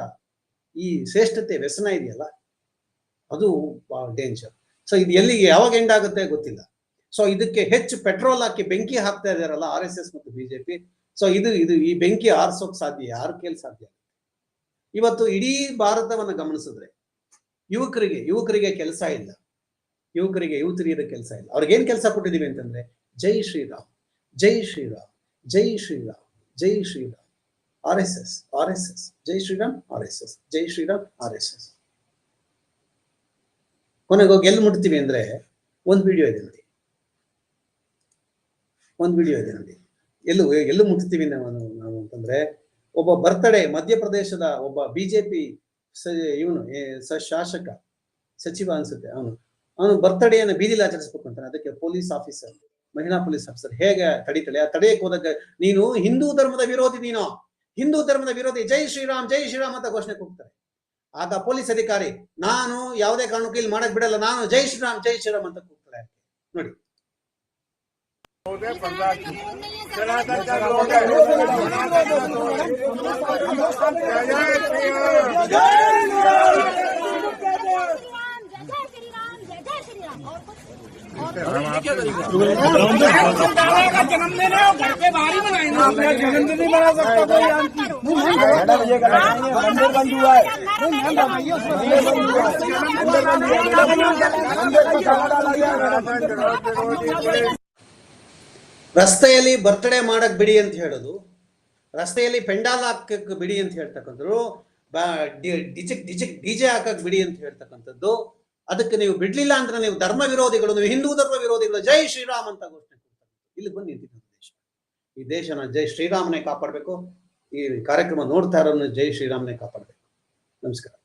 ಈ ಶ್ರೇಷ್ಠತೆ ವ್ಯಸನ ಇದೆಯಲ್ಲ, ಅದು ಡೇಂಜರ್ ಸೊ ಇದು ಎಲ್ಲಿಗೆ, ಯಾವಾಗ ಎಂಡ್ ಆಗುತ್ತೆ ಗೊತ್ತಿಲ್ಲ. ಸೊ ಇದಕ್ಕೆ ಹೆಚ್ಚು ಪೆಟ್ರೋಲ್ ಹಾಕಿ ಬೆಂಕಿ ಹಾಕ್ತಾ ಇದಾರಲ್ಲ ಆರ್ ಎಸ್ ಎಸ್ ಮತ್ತು ಬಿಜೆಪಿ ಸೊ ಇದು ಇದು ಈ ಬೆಂಕಿ ಆರಿಸೋಕ್ ಸಾಧ್ಯ, ಯಾರ ಕೇಳಿ ಸಾಧ್ಯ? ಇವತ್ತು ಇಡೀ ಭಾರತವನ್ನ ಗಮನಿಸಿದ್ರೆ, ಯುವಕರಿಗೆ ಯುವಕರಿಗೆ ಕೆಲಸ ಇಲ್ಲ. ಯುವಕರಿಗೆ ಯುವತಿಯರ ಕೆಲಸ ಇಲ್ಲ. ಅವ್ರಿಗೆ ಏನ್ ಕೆಲಸ ಕೊಟ್ಟಿದೀವಿ ಅಂತಂದ್ರೆ, ಜೈ ಶ್ರೀರಾಮ್ ಜೈ ಶ್ರೀರಾಮ್ ಜೈ ಶ್ರೀರಾಮ್ ಜೈ Shriram. R S S R S S ಜೈ ಶ್ರೀರಾಮ್ ಆರ್ ಎಸ್ ಎಸ್ ಜೈ ಶ್ರೀರಾಮ್ ಆರ್ ಎಸ್ ಎಸ್ ಕೊನೆಗೆ ಹೋಗಿ ಎಲ್ಲಿ ಮುಟ್ತೀವಿ ಅಂದ್ರೆ ಒಂದು ವಿಡಿಯೋ ಇದೆ ನೋಡಿ. ಒಂದು ವಿಡಿಯೋ ಇದೆ ನೋಡಿ. ಎಲ್ಲೂ ಎಲ್ಲೂ ಮುಟ್ತೀವಿ ನಾವು ನಾವು ಅಂತಂದ್ರೆ ಒಬ್ಬ ಬರ್ತಡೆ ಮಧ್ಯಪ್ರದೇಶದ ಒಬ್ಬ ಬಿಜೆಪಿ ಇವನು ಶಾಸಕ, ಸಚಿವ ಅನ್ಸುತ್ತೆ. ಅವನು ಅವನು ಬರ್ತಡೆಯನ್ನು ಬೀದಿಲಿ ಆಚರಿಸ್ಬೇಕು ಅಂತಾನೆ. ಅದಕ್ಕೆ ಪೊಲೀಸ್ ಆಫೀಸರ್, ಮಹಿಳಾ ಪೊಲೀಸ್ ಆಫೀಸರ್ ಹೇಗೆ ತಡೀತಾಳೆ? ಆ ತಡೆಯಕ್ಕೆ ಹೋದಾಗ ನೀನು ಹಿಂದೂ ಧರ್ಮದ ವಿರೋಧಿ ನೀನು. ಹಿಂದೂ ಧರ್ಮದ ವಿರೋಧಿ, ಜೈ ಶ್ರೀರಾಮ್ ಜೈ ಶ್ರೀರಾಮ್ ಅಂತ ಘೋಷಣೆ ಕೂಗ್ತಾರೆ. ಆಗ ಪೊಲೀಸ್ ಅಧಿಕಾರಿ, ನಾನು ಯಾವುದೇ ಕಾರಣಕ್ಕೂ ಇಲ್ಲಿ ಮಾಡಕ್ ಬಿಡಲ್ಲ, ನಾನು ಜೈ ಶ್ರೀರಾಮ್ ಜೈ ಶ್ರೀರಾಮ್ ಅಂತ ಕೂಗ್ತಾರೆ ನೋಡಿ. कुछ और कुछ जन्मदिन नहीं मना सकता कोई आंटी मैडम ये मंदिर बंद हुआ है मंदिर बंद हुआ है मंदिर को ताला डाला गया है ರಸ್ತೆಯಲ್ಲಿ ಬರ್ತಡೇ ಮಾಡಕ್ ಬಿಡಿ ಅಂತ ಹೇಳೋದು ರಸ್ತೆಯಲ್ಲಿ ಪೆಂಡಾಲ್ ಹಾಕಕ್ ಬಿಡಿ ಅಂತ ಹೇಳ್ತಕ್ಕಂಥದ್ದು ಡಿಜೆ ಡಿಜೆ ಡಿಜೆ ಹಾಕಕ್ ಬಿಡಿ ಅಂತ ಹೇಳ್ತಕ್ಕಂಥದ್ದು ಅದಕ್ಕೆ ನೀವು ಬಿಡ್ಲಿಲ್ಲ ಅಂದ್ರೆ ನೀವು ಧರ್ಮ ವಿರೋಧಿಗಳು, ನೀವು ಹಿಂದೂ ಧರ್ಮ ವಿರೋಧಿಗಳು, ಜೈ ಶ್ರೀರಾಮ್ ಅಂತ ಘೋಷಣೆ ಇಲ್ಲಿ ಬಂದು ನಿಂತಿದ್ದ ದೇಶ. ಈ ದೇಶನ ಜೈ ಶ್ರೀರಾಮನೇ ಕಾಪಾಡಬೇಕು. ಈ ಕಾರ್ಯಕ್ರಮ ನೋಡ್ತಾ ಇರೋದನ್ನ ಜೈ ಶ್ರೀರಾಮನೇ ಕಾಪಾಡಬೇಕು. ನಮಸ್ಕಾರ.